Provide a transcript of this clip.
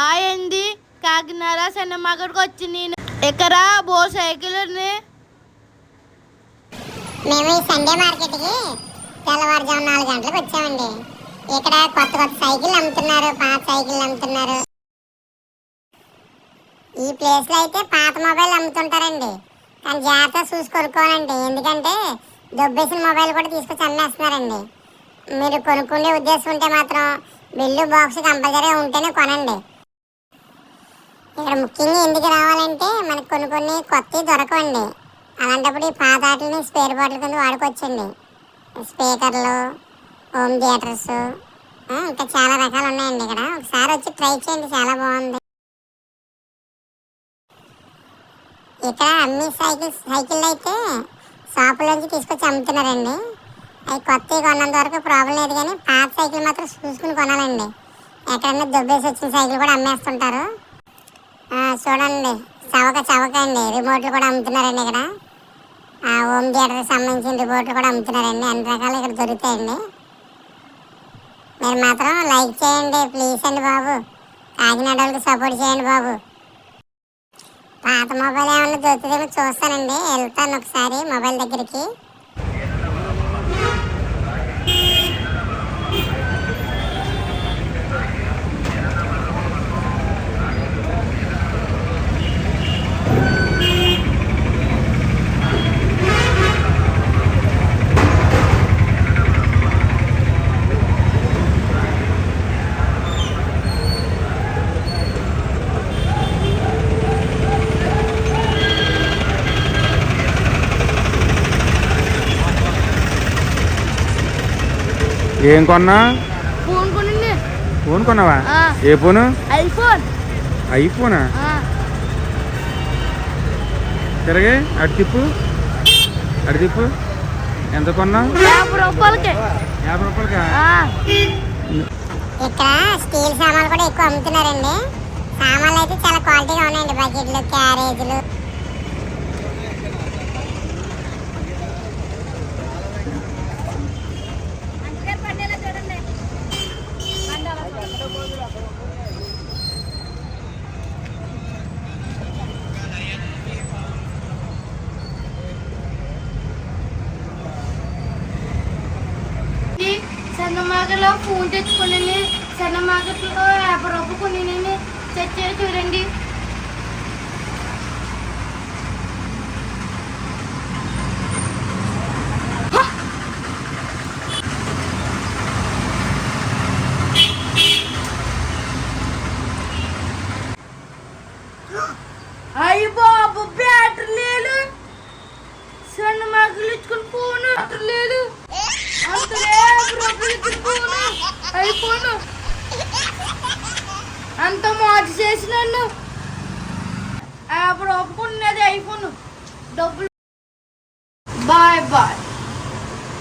ఆయంది కాకినాడ సినిమాకి వచ్చి నేను ఇక్కడ బో సైకిల్ ఉంది మేము ఈ సండే మార్కెట్కి తెల్లవారుజాము నాలుగు గంటలకు వచ్చామండి. ఇక్కడ కొత్త కొత్త సైకిల్ అమ్ముతున్నారు పాత సైకిల్ అమ్ముతున్నారు. ఈ ప్లేస్లో అయితే పాత మొబైల్ అమ్ముతుంటారండి. కానీ జాగ్రత్త చూసి కొనుక్కోవాలండి. ఎందుకంటే దొబ్బేసిన మొబైల్ కూడా తీసుకొచ్చి అమ్మేస్తున్నారండి. మీరు కొనుక్కునే ఉద్దేశం ఉంటే మాత్రం బిల్లు బాక్స్ కంపల్సరీగా ఉంటేనే కొనండి. ఇక్కడ ముఖ్యంగా ఎందుకు రావాలంటే మనకు కొన్ని కొన్ని కొత్తవి దొరకవండి. అలాంటప్పుడు ఈ పాత ఆటలని స్పేర్ బాటిల్ కింద వాడుకోవచ్చండి. స్పీకర్లు హోమ్ థియేటర్స్ ఇంకా చాలా రకాలు ఉన్నాయండి ఇక్కడ. ఒకసారి వచ్చి ట్రై చేయండి చాలా బాగుంది. ఇక్కడ అన్ని సైకిల్ సైకిళ్ళు అయితే షాపులోంచి తీసుకొచ్చి అమ్ముతున్నారండి. అవి కొత్తవి కొన్నంత వరకు ప్రాబ్లం లేదు కానీ పాత సైకిల్ మాత్రం చూసుకుని కొనాలండి. ఎక్కడన్నా దొబ్బేసి వచ్చిన సైకిల్ కూడా అమ్మేస్తుంటారు. చూడండి. చవక చవక అండి. రిమోట్లు కూడా అమ్ముతున్నారండి ఇక్కడ. ఆ హోమ్ థియేటర్కి సంబంధించిన రిపోర్ట్లు కూడా అమ్ముతున్నారండి. అన్ని రకాలు ఇక్కడ దొరుకుతాయండి. మీరు మాత్రం లైక్ చేయండి ప్లీజ్ అండి బాబు. కాకినాడ వాళ్ళకి సపోర్ట్ చేయండి బాబు. పాత మొబైల్ ఏమన్నా దొరుకుతుందేమో చూస్తానండి. వెళ్తాను ఒకసారి మొబైల్ దగ్గరికి. ఏం కొన్నా? ఫోన్ కొనింది. ఫోన్ కొన్నావా? ఆ. ఏ ఫోను? ఐఫోన్. ఐఫోనా? ఆ, తిరగే అటు తిప్పు. అటు తిప్పు. ఎంత కొన్నావు యాభై రూపాయలకి. యాభై రూపాయలకా? ఆ, ఇక్కడ స్టీల్ సామాన్లు కూడా ఎక్కువ అమ్ముతున్నారండి. సామాన్లు అయితే చాలా క్వాలిటీగా ఉన్నాయండి. బకెట్లు క్యారేజీలు. సన్నమాగలో ఫోన్ తెచ్చుకుని సన్నమాగలో యాభై రూపాయలు కొనినండి చచ్చారు చూడండి అయ్యి బాబు బ్యాటరీ లేదు సన్నమాగలు ఇచ్చుకుని ఫోన్ బ్యాటరీ లేదు అంత యాభై రూపాయలు ఇచ్చిన ఫోను ఫోను అంత మార్చి చేసినాను అప్పుడు ఒప్పుకున్నది ఐఫోన్ డబ్బులు